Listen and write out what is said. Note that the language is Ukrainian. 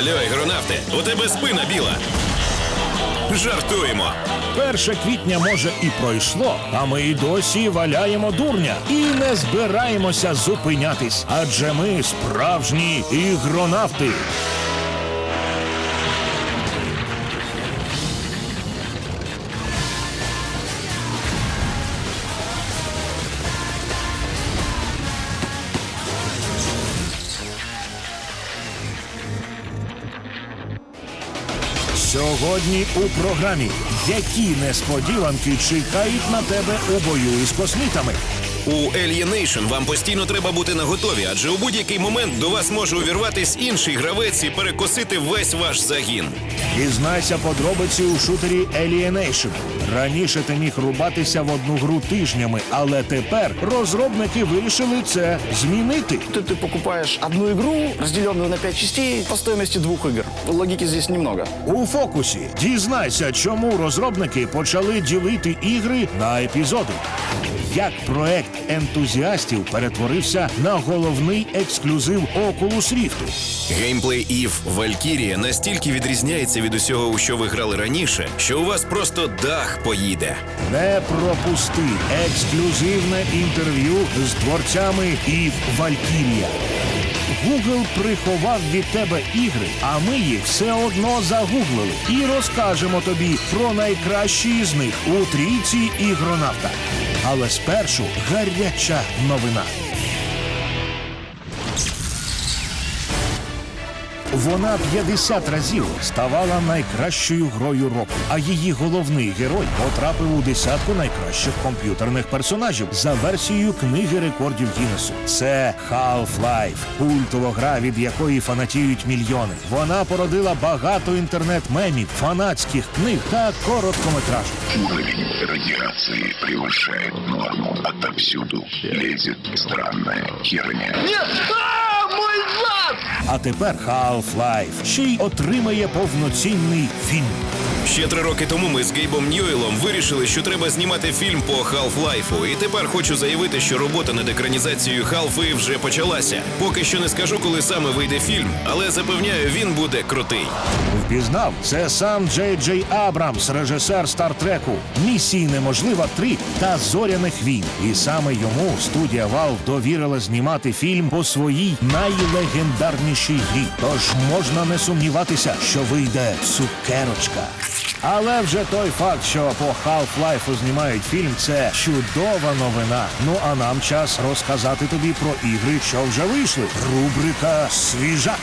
Алло, ігронавти, у тебе спина біла. Жартуємо. Перше квітня може і пройшло, а ми й досі валяємо дурня і не збираємося зупинятись, адже ми справжні ігронавти. Сьогодні у програмі які несподіванки чекають на тебе у бою із космітами. У Alienation вам постійно треба бути наготові, адже у будь-який момент до вас може увірватись інший гравець і перекосити весь ваш загін. Дізнайся подробиці у шутері Alienation. Раніше ти міг рубатися в одну гру тижнями, але тепер розробники вирішили це змінити. Ты, ты покупаешь одну игру, разделенную на пять частей, по стоимости двух игр. Логики здесь немного. У фокусі дізнайся, чому розробники почали ділити ігри на епізоди. Як проект ентузіастів перетворився на головний ексклюзив Oculus Rift. Геймплей Ів Валькірія настільки відрізняється від усього, у що ви грали раніше, що у вас просто дах поїде. Не пропусти ексклюзивне інтерв'ю з творцями Ів Валькірія. Google приховав від тебе ігри, а ми їх все одно загуглили і розкажемо тобі про найкращі з них у трійці ігронавта. Але спершу гаряча новина. Вона 50 разів ставала найкращою грою року, а її головний герой потрапив у десятку найкращих комп'ютерних персонажів за версією книги рекордів Гіннесу. Це Half-Life, культова гра, від якої фанатіють мільйони. Вона породила багато інтернет-мемів, фанатських книг та короткометражок. Уровень радиации превышает норму. Отовсюду лезет странная херня. А тепер Half-Life ще й отримає повноцінний фільм. Ще три роки тому ми з Гейбом Ньюелом вирішили, що треба знімати фільм по Half-Life. І тепер хочу заявити, що робота над екранізацією Half вже почалася. Поки що не скажу, коли саме вийде фільм, але запевняю, він буде крутий. Впізнав, це сам Джей Джей Абрамс, режисер Стартреку, Місії Неможлива 3 та Зоряних війн. І саме йому студія Valve довірила знімати фільм по своїй найлегендарнішій грі. Тож можна не сумніватися, що вийде цукерочка. Але вже той факт, що по Half-Life знімають фільм, це чудова новина. Ну а нам час розказати тобі про ігри, що вже вийшли. Рубрика Свіжак.